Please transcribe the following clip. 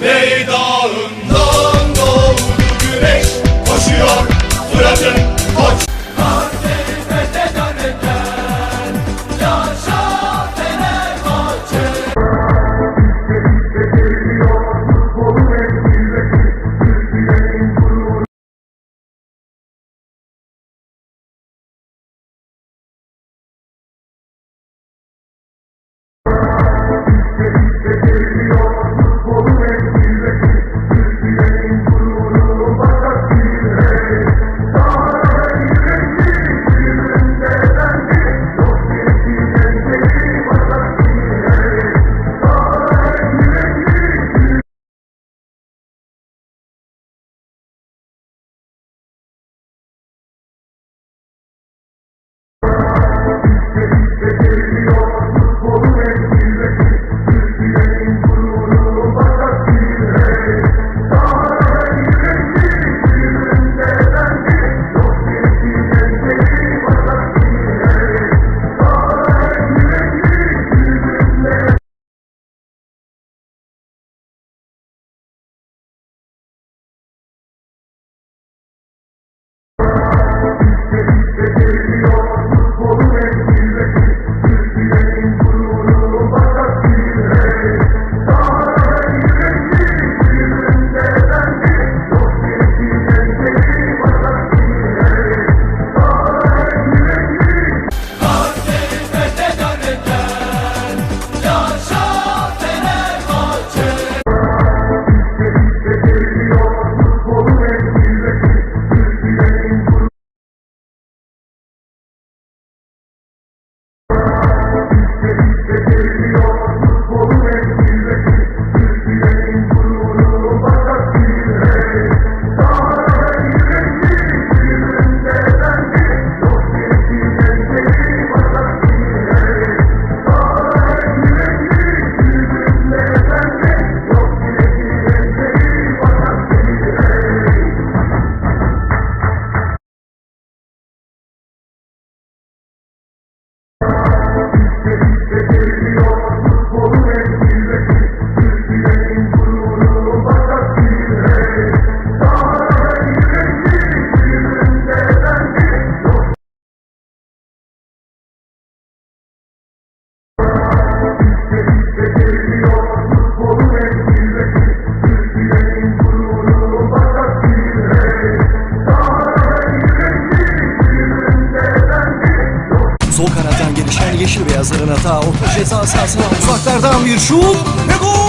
Meydağından doğdu güneş Koşuyor Fırat'ın hata Orta ceza sahasına uzaklardan bir şut ve gol!